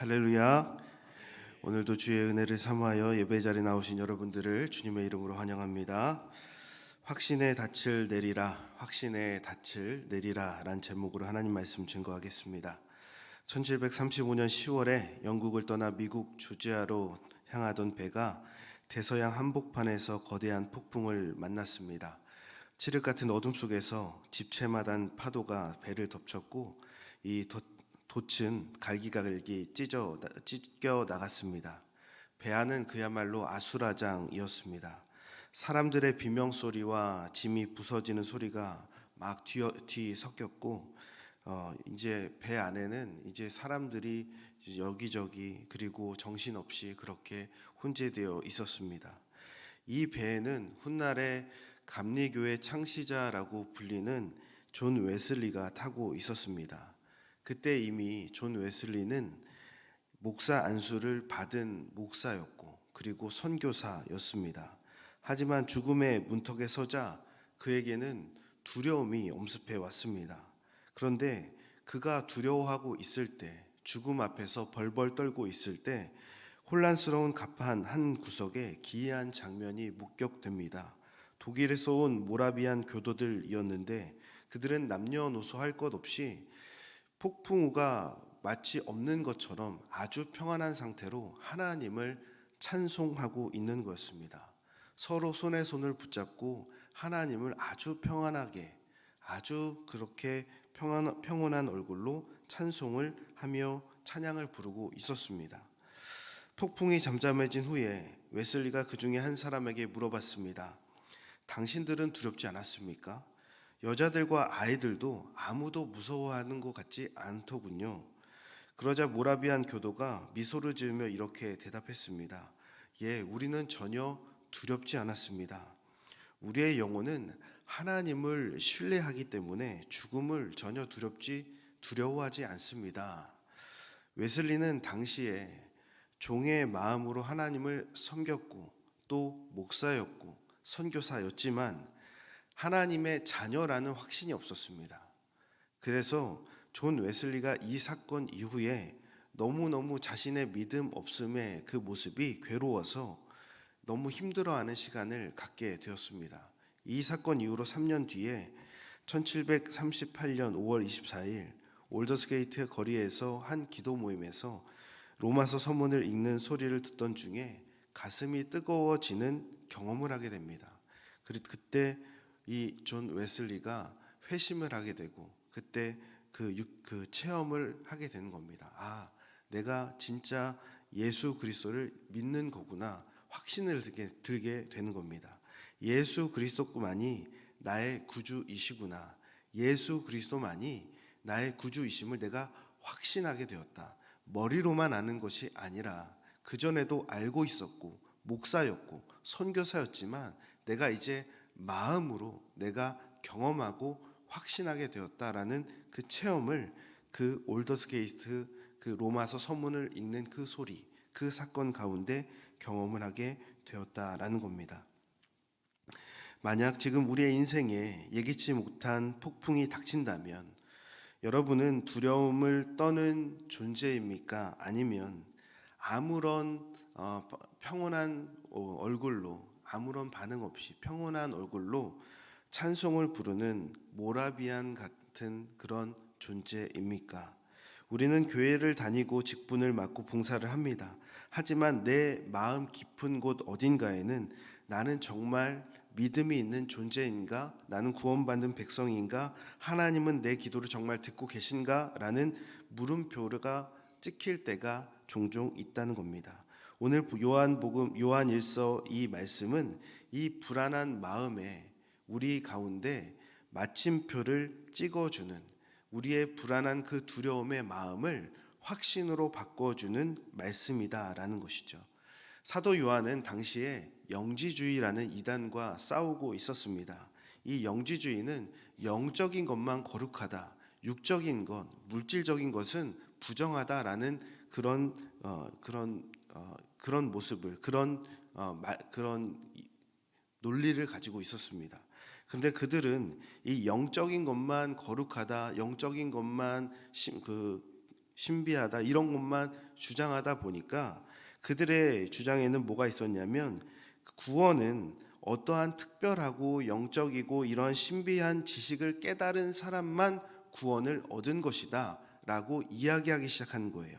할렐루야. 오늘도 주의 은혜를 삼하여 예배 자리에 나오신 여러분들을 주님의 이름으로 환영합니다. 확신의 닻을 내리라, 확신의 닻을 내리라란 제목으로 하나님 말씀 증거하겠습니다. 1735년 10월에 영국을 떠나 미국 조지아로 향하던 배가 대서양 한복판에서 거대한 폭풍을 만났습니다. 칠흑 같은 어둠 속에서 집채마단 파도가 배를 덮쳤고 이 돛- 돛은 갈기갈기 찢어 찢겨 나갔습니다. 배 안은 그야말로 아수라장이었습니다. 사람들의 비명 소리와 짐이 부서지는 소리가 막 뒤, 뒤 섞였고 어, 이제 배 안에는 이제 사람들이 여기저기 그리고 정신없이 그렇게 혼재되어 있었습니다. 이 배에는 훗날에 감리교의 창시자라고 불리는 존 웨슬리가 타고 있었습니다. 그때 이미 존 웨슬리는 목사 안수를 받은 목사였고 그리고 선교사였습니다. 하지만 죽음의 문턱에 서자 그에게는 두려움이 엄습해 왔습니다. 그런데 그가 두려워하고 있을 때 죽음 앞에서 벌벌 떨고 있을 때 혼란스러운 갑판 한 구석에 기이한 장면이 목격됩니다. 독일에서 온 모라비안 교도들이었는데 그들은 남녀노소 할 것 없이 폭풍우가 마치 없는 것처럼 아주 평안한 상태로 하나님을 찬송하고 있는 것입니다. 서로 손에 손을 붙잡고 하나님을 아주 평안하게 아주 그렇게 평안, 평온한 얼굴로 찬송을 하며 찬양을 부르고 있었습니다. 폭풍이 잠잠해진 후에 웨슬리가 그 중에 한 사람에게 물어봤습니다. 당신들은 두렵지 않았습니까? 여자들과 아이들도 아무도 무서워하는 것 같지 않더군요. 그러자 모라비안 교도가 미소를 지으며 이렇게 대답했습니다. 예, 우리는 전혀 두렵지 않았습니다. 우리의 영혼은 하나님을 신뢰하기 때문에 죽음을 전혀 두렵지 두려워하지 않습니다. 웨슬리는 당시에 종의 마음으로 하나님을 섬겼고 또 목사였고 선교사였지만 하나님의 자녀라는 확신이 없었습니다. 그래서 존 웨슬리가 이 사건 이후에 너무너무 자신의 믿음 없음의 그 모습이 괴로워서 너무 힘들어하는 시간을 갖게 되었습니다. 이 사건 이후로 3년 뒤에 1738년 5월 24일 올더스게이트 거리에서 한 기도 모임에서 로마서 서문을 읽는 소리를 듣던 중에 가슴이 뜨거워지는 경험을 하게 됩니다. 그때 이 존 웨슬리가 회심을 하게 되고 그때 그, 육- 그 체험을 하게 되는 겁니다. 아, 내가 진짜 예수 그리스도를 믿는 거구나 확신을 들게, 들게 되는 겁니다. 예수 그리스도만이 나의 구주이시구나. 예수 그리스도만이 나의 구주이심을 내가 확신하게 되었다. 머리로만 아는 것이 아니라 그 전에도 알고 있었고 목사였고 선교사였지만 내가 이제 마음으로 내가 경험하고 확신하게 되었다라는 그 체험을 그 올더스게이트 그 로마서 서문을 읽는 그 소리 그 사건 가운데 경험을 하게 되었다라는 겁니다. 만약 지금 우리의 인생에 예기치 못한 폭풍이 닥친다면 여러분은 두려움을 떠는 존재입니까? 아니면 아무런 어, 평온한 어, 얼굴로 아무런 반응 없이 평온한 얼굴로 찬송을 부르는 모라비안 같은 그런 존재입니까? 우리는 교회를 다니고 직분을 맡고 봉사를 합니다. 하지만 내 마음 깊은 곳 어딘가에는 나는 정말 믿음이 있는 존재인가? 나는 구원받는 백성인가? 하나님은 내 기도를 정말 듣고 계신가? 라는 물음표가 찍힐 때가 종종 있다는 겁니다. 오늘 요한복음 요한 일서 이 말씀은 이 불안한 마음에 우리 가운데 마침표를 찍어 주는 우리의 불안한 그 두려움의 마음을 확신으로 바꿔 주는 말씀이다라는 것이죠. 사도 요한은 당시에 영지주의라는 이단과 싸우고 있었습니다. 이 영지주의는 영적인 것만 거룩하다, 육적인 것, 물질적인 것은 부정하다라는 그런 어, 그런 어, 그런 모습을 그런 어, 마, 그런 논리를 가지고 있었습니다. 근데 그들은 이 영적인 것만 거룩하다, 영적인 것만 심, 그 신비하다 이런 것만 주장하다 보니까 그들의 주장에는 뭐가 있었냐면 구원은 어떠한 특별하고 영적이고 이런 신비한 지식을 깨달은 사람만 구원을 얻은 것이다라고 이야기하기 시작한 거예요.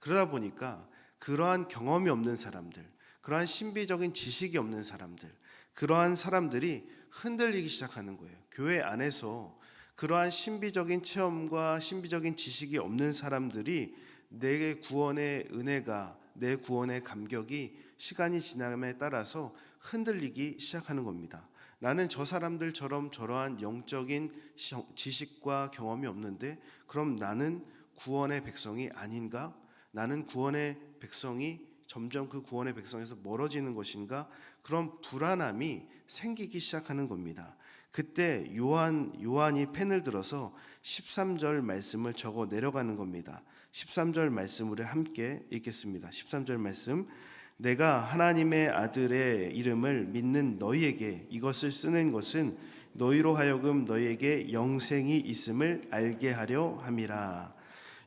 그러다 보니까 그러한 경험이 없는 사람들, 그러한 신비적인 지식이 없는 사람들, 그러한 사람들이 흔들리기 시작하는 거예요. 교회 안에서 그러한 신비적인 체험과 신비적인 지식이 없는 사람들이 내 구원의 은혜가 내 구원의 감격이 시간이 지남에 따라서 흔들리기 시작하는 겁니다. 나는 저 사람들처럼 저러한 영적인 시- 지식과 경험이 없는데 그럼 나는 구원의 백성이 아닌가? 나는 구원의 백성이 점점 그 구원의 백성에서 멀어지는 것인가? 그런 불안함이 생기기 시작하는 겁니다. 그때 요한 요한이 펜을 들어서 13절 말씀을 적어 내려가는 겁니다. 13절 말씀을 함께 읽겠습니다. 13절 말씀 내가 하나님의 아들의 이름을 믿는 너희에게 이것을 쓰는 것은 너희로 하여금 너희에게 영생이 있음을 알게 하려 함이라.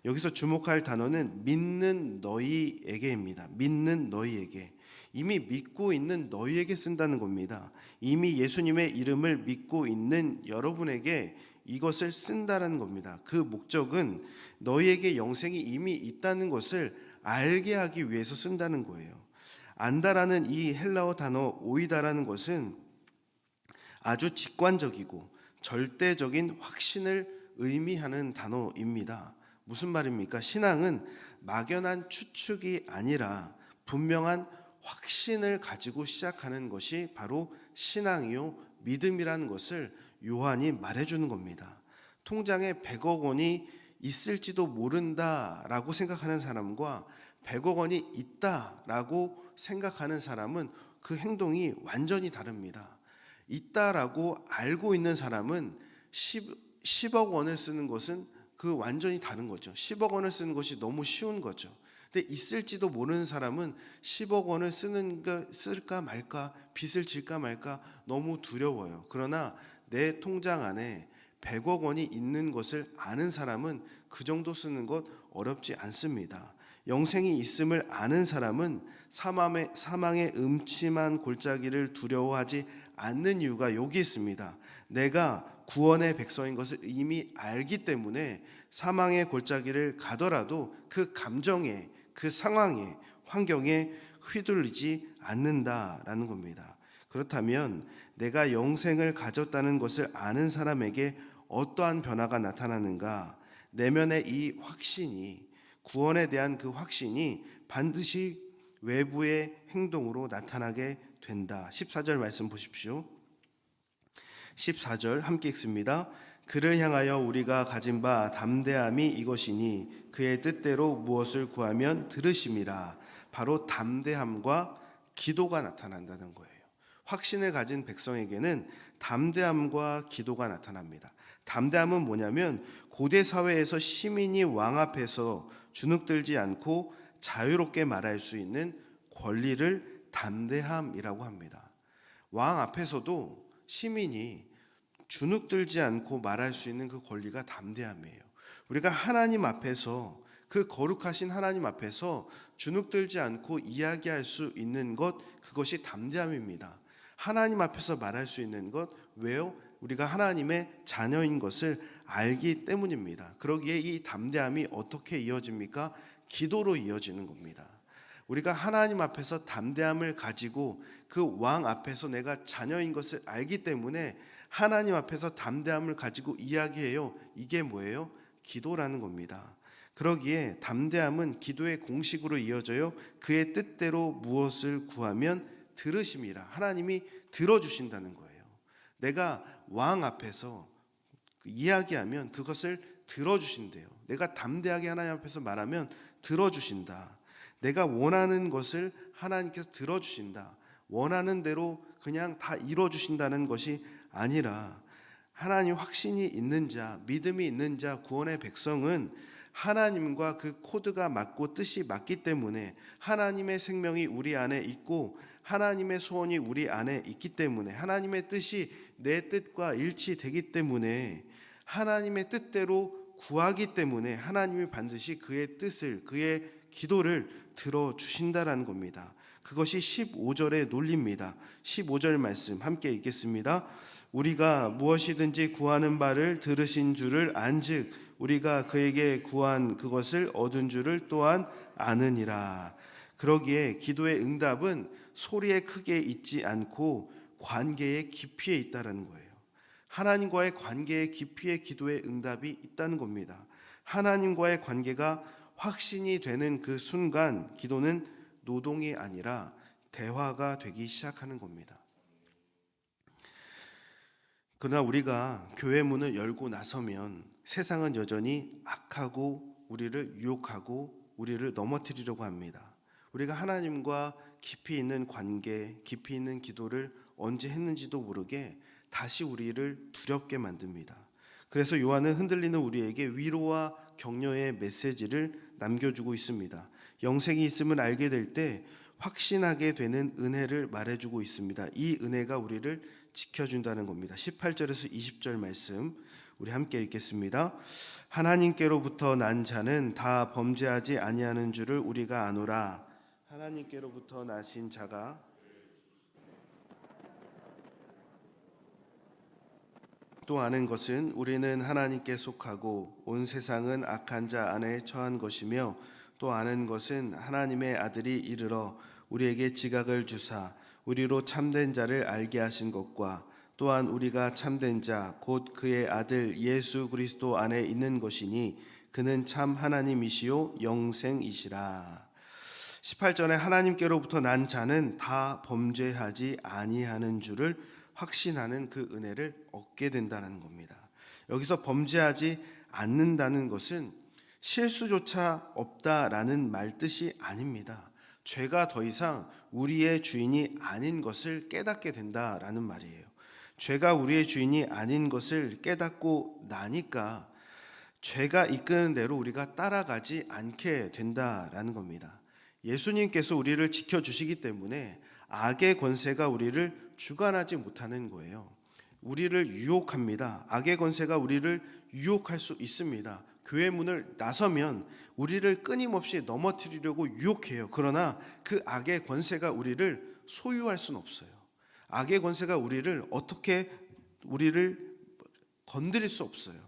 여기서 주목할 단어는 믿는 너희에게입니다. 믿는 너희에게. 이미 믿고 있는 너희에게 쓴다는 겁니다. 이미 예수님의 이름을 믿고 있는 여러분에게 이것을 쓴다는 겁니다. 그 목적은 너희에게 영생이 이미 있다는 것을 알게 하기 위해서 쓴다는 거예요. 안다라는 이 헬라어 단어 오이다라는 것은 아주 직관적이고 절대적인 확신을 의미하는 단어입니다. 무슨 말입니까? 신앙은 막연한 추측이 아니라 분명한 확신을 가지고 시작하는 것이 바로 신앙이요 믿음이라는 것을 요한이 말해주는 겁니다. 통장에 100억 원이 있을지도 모른다라고 생각하는 사람과 100억 원이 있다라고 생각하는 사람은 그 행동이 완전히 다릅니다. 있다라고 알고 있는 사람은 10, 10억 원을 쓰는 것은 그 완전히 다른 거죠. 10억 원을 쓰는 것이 너무 쉬운 거죠. 근데 있을지도 모르는 사람은 10억 원을 쓰는 거 쓸까 말까 빚을 질까 말까 너무 두려워요. 그러나 내 통장 안에 100억 원이 있는 것을 아는 사람은 그 정도 쓰는 것 어렵지 않습니다. 영생이 있음을 아는 사람은 사망의, 사망의 음침한 골짜기를 두려워하지 않는 이유가 여기 있습니다. 내가 구원의 백성인 것을 이미 알기 때문에 사망의 골짜기를 가더라도 그 감정에 그 상황에 환경에 휘둘리지 않는다라는 겁니다. 그렇다면 내가 영생을 가졌다는 것을 아는 사람에게 어떠한 변화가 나타나는가? 내면의 이 확신이 구원에 대한 그 확신이 반드시 외부의 행동으로 나타나게 된다. 14절 말씀 보십시오. 14절 함께 읽습니다. 그를 향하여 우리가 가진 바 담대함이 이것이니 그의 뜻대로 무엇을 구하면 들으심이라. 바로 담대함과 기도가 나타난다는 거예요. 확신을 가진 백성에게는 담대함과 기도가 나타납니다. 담대함은 뭐냐면 고대 사회에서 시민이 왕 앞에서 주눅들지 않고 자유롭게 말할 수 있는 권리를 담대함이라고 합니다. 왕 앞에서도 시민이 주눅들지 않고 말할 수 있는 그 권리가 담대함이에요. 우리가 하나님 앞에서 그 거룩하신 하나님 앞에서 주눅들지 않고 이야기할 수 있는 것 그것이 담대함입니다. 하나님 앞에서 말할 수 있는 것 왜요? 우리가 하나님의 자녀인 것을 알기 때문입니다. 그러기에 이 담대함이 어떻게 이어집니까? 기도로 이어지는 겁니다. 우리가 하나님 앞에서 담대함을 가지고 그 왕 앞에서 내가 자녀인 것을 알기 때문에 하나님 앞에서 담대함을 가지고 이야기해요. 이게 뭐예요? 기도라는 겁니다. 그러기에 담대함은 기도의 공식으로 이어져요. 그의 뜻대로 무엇을 구하면 들으심이라. 하나님이 들어주신다는 거예요. 내가 왕 앞에서 이야기하면 그것을 들어주신대요. 내가 담대하게 하나님 앞에서 말하면 들어주신다. 내가 원하는 것을 하나님께서 들어주신다. 원하는 대로 그냥 다 이루어주신다는 것이 아니라 하나님 확신이 있는 자, 믿음이 있는 자, 구원의 백성은 하나님과 그 코드가 맞고 뜻이 맞기 때문에 하나님의 생명이 우리 안에 있고 하나님의 소원이 우리 안에 있기 때문에 하나님의 뜻이 내 뜻과 일치되기 때문에 하나님의 뜻대로 구하기 때문에 하나님이 반드시 그의 뜻을 그의 기도를 들어 주신다라는 겁니다. 그것이 15절의 논리입니다. 15절 말씀 함께 읽겠습니다. 우리가 무엇이든지 구하는 바를 들으신 줄을 안즉 우리가 그에게 구한 그것을 얻은 줄을 또한 아느니라. 그러기에 기도의 응답은 소리에 크게 있지 않고 관계의 깊이에 있다라는 거예요. 하나님과의 관계의 깊이에 기도의 응답이 있다는 겁니다. 하나님과의 관계가 확신이 되는 그 순간 기도는 노동이 아니라 대화가 되기 시작하는 겁니다. 그러나 우리가 교회 문을 열고 나서면 세상은 여전히 악하고 우리를 유혹하고 우리를 넘어뜨리려고 합니다. 우리가 하나님과 깊이 있는 관계, 깊이 있는 기도를 언제 했는지도 모르게 다시 우리를 두렵게 만듭니다. 그래서 요한은 흔들리는 우리에게 위로와 격려의 메시지를 남겨주고 있습니다. 영생이 있음을 알게 될 때 확신하게 되는 은혜를 말해주고 있습니다. 이 은혜가 우리를 지켜준다는 겁니다. 18절에서 20절 말씀 우리 함께 읽겠습니다. 하나님께로부터 난 자는 다 범죄하지 아니하는 줄을 우리가 아노라. 하나님께로부터 나신 자가 또 아는 것은 우리는 하나님께 속하고 온 세상은 악한 자 안에 처한 것이며 또 아는 것은 하나님의 아들이 이르러 우리에게 지각을 주사 우리로 참된 자를 알게 하신 것과 또한 우리가 참된 자 곧 그의 아들 예수 그리스도 안에 있는 것이니 그는 참 하나님이시요 영생이시라. 18절에 하나님께로부터 난 자는 다 범죄하지 아니하는 줄을 확신하는 그 은혜를 얻게 된다는 겁니다. 여기서 범죄하지 않는다는 것은 실수조차 없다라는 말 뜻이 아닙니다. 죄가 더 이상 우리의 주인이 아닌 것을 깨닫게 된다라는 말이에요. 죄가 우리의 주인이 아닌 것을 깨닫고 나니까 죄가 이끄는 대로 우리가 따라가지 않게 된다라는 겁니다. 예수님께서 우리를 지켜주시기 때문에 악의 권세가 우리를 주관하지 못하는 거예요. 우리를 유혹합니다. 악의 권세가 우리를 유혹할 수 있습니다. 교회 문을 나서면 우리를 끊임없이 넘어뜨리려고 유혹해요. 그러나 그 악의 권세가 우리를 소유할 수는 없어요. 악의 권세가 우리를 어떻게 우리를 건드릴 수 없어요.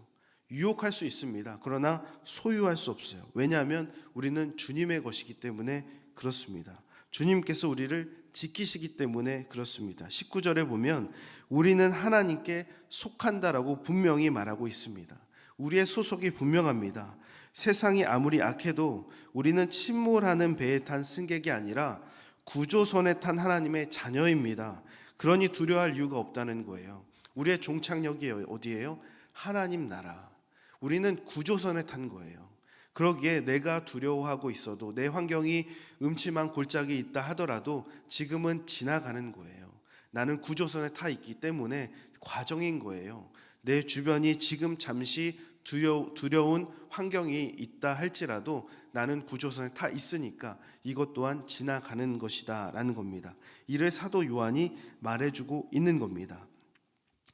유혹할 수 있습니다. 그러나 소유할 수 없어요. 왜냐하면 우리는 주님의 것이기 때문에 그렇습니다. 주님께서 우리를 지키시기 때문에 그렇습니다. 19절에 보면 우리는 하나님께 속한다라고 분명히 말하고 있습니다. 우리의 소속이 분명합니다. 세상이 아무리 악해도 우리는 침몰하는 배에 탄 승객이 아니라 구조선에 탄 하나님의 자녀입니다. 그러니 두려워할 이유가 없다는 거예요. 우리의 종착역이 어디예요? 하나님 나라. 우리는 구조선에 탄 거예요. 그러기에 내가 두려워하고 있어도 내 환경이 음침한 골짜기 있다 하더라도 지금은 지나가는 거예요. 나는 구조선에 타 있기 때문에 과정인 거예요. 내 주변이 지금 잠시 두려운 환경이 있다 할지라도 나는 구조선에 타 있으니까 이것 또한 지나가는 것이다 라는 겁니다. 이를 사도 요한이 말해주고 있는 겁니다.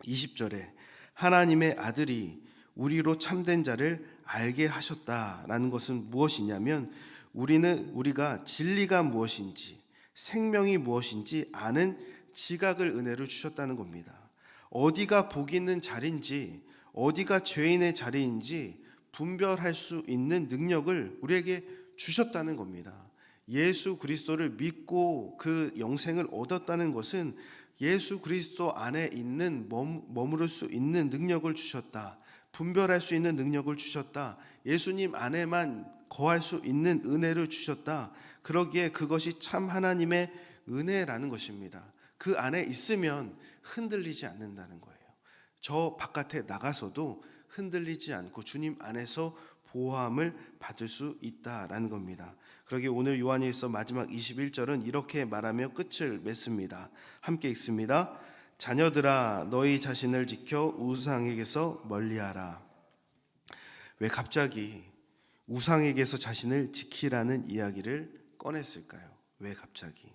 20절에 하나님의 아들이 우리로 참된 자를 알게 하셨다라는 것은 무엇이냐면 우리는 우리가 진리가 무엇인지 생명이 무엇인지 아는 지각을 은혜로 주셨다는 겁니다. 어디가 복 있는 자리인지 어디가 죄인의 자리인지 분별할 수 있는 능력을 우리에게 주셨다는 겁니다. 예수 그리스도를 믿고 그 영생을 얻었다는 것은 예수 그리스도 안에 있는 머무를 수 있는 능력을 주셨다. 분별할 수 있는 능력을 주셨다. 예수님 안에만 거할 수 있는 은혜를 주셨다. 그러기에 그것이 참 하나님의 은혜라는 것입니다. 그 안에 있으면 흔들리지 않는다는 거예요. 저 바깥에 나가서도 흔들리지 않고 주님 안에서 보호함을 받을 수 있다라는 겁니다. 그러기 오늘 요한일서 마지막 21절은 이렇게 말하며 끝을 맺습니다. 함께 읽습니다. 자녀들아 너희 자신을 지켜 우상에게서 멀리하라. 왜 갑자기 우상에게서 자신을 지키라는 이야기를 꺼냈을까요? 왜 갑자기?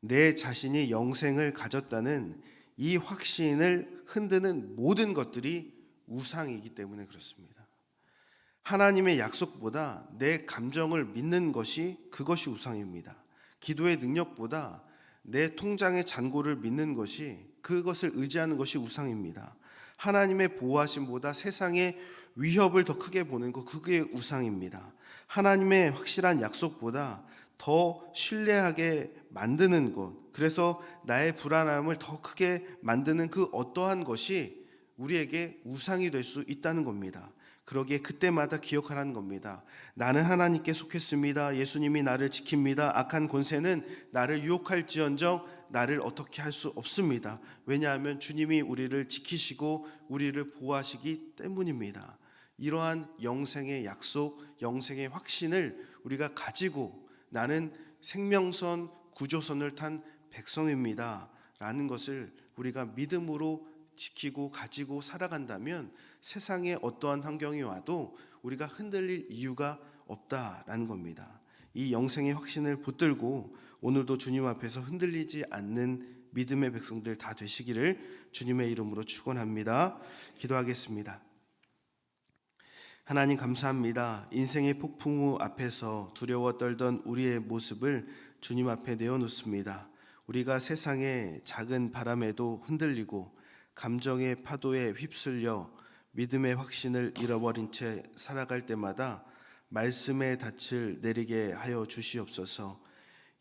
내 자신이 영생을 가졌다는 이 확신을 흔드는 모든 것들이 우상이기 때문에 그렇습니다. 하나님의 약속보다 내 감정을 믿는 것이 그것이 우상입니다. 기도의 능력보다 내 통장의 잔고를 믿는 것이 그것을 의지하는 것이 우상입니다. 하나님의 보호하심보다 세상의 위협을 더 크게 보는 것 그게 우상입니다. 하나님의 확실한 약속보다 더 신뢰하게 만드는 것 그래서 나의 불안함을 더 크게 만드는 그 어떠한 것이 우리에게 우상이 될 수 있다는 겁니다. 그러기에 그때마다 기억하라는 겁니다. 나는 하나님께 속했습니다. 예수님이 나를 지킵니다. 악한 권세는 나를 유혹할지언정 나를 어떻게 할 수 없습니다. 왜냐하면 주님이 우리를 지키시고 우리를 보호하시기 때문입니다. 이러한 영생의 약속, 영생의 확신을 우리가 가지고 나는 생명선 구조선을 탄 백성입니다. 라는 것을 우리가 믿음으로 지키고 가지고 살아간다면 세상에 어떠한 환경이 와도 우리가 흔들릴 이유가 없다라는 겁니다. 이 영생의 확신을 붙들고 오늘도 주님 앞에서 흔들리지 않는 믿음의 백성들 다 되시기를 주님의 이름으로 축원합니다. 기도하겠습니다. 하나님 감사합니다. 인생의 폭풍 우 앞에서 두려워 떨던 우리의 모습을 주님 앞에 내어놓습니다. 우리가 세상의 작은 바람에도 흔들리고 감정의 파도에 휩쓸려 믿음의 확신을 잃어버린 채 살아갈 때마다 말씀의 닻을 내리게 하여 주시옵소서.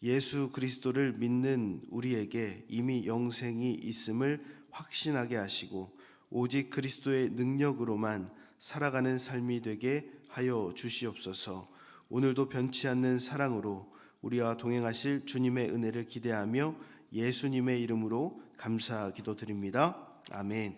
예수 그리스도를 믿는 우리에게 이미 영생이 있음을 확신하게 하시고 오직 그리스도의 능력으로만 살아가는 삶이 되게 하여 주시옵소서. 오늘도 변치 않는 사랑으로 우리와 동행하실 주님의 은혜를 기대하며 예수님의 이름으로 감사 기도드립니다. 아멘.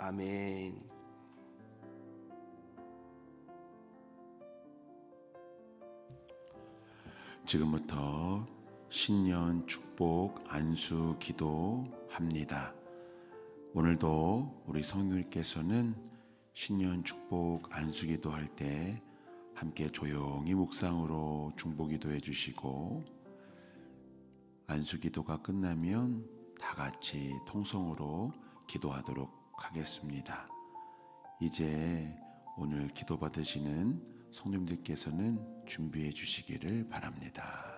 아멘. 지금부터 신년 축복 안수 기도합니다. 오늘도 우리 성도님께서는 신년 축복 안수 기도할 때 함께 조용히 묵상으로 중보 기도해 주시고 안수 기도가 끝나면 다 같이 통성으로 기도하도록 하겠습니다. 이제 오늘 기도 받으시는 성님들께서는 준비해 주시기를 바랍니다.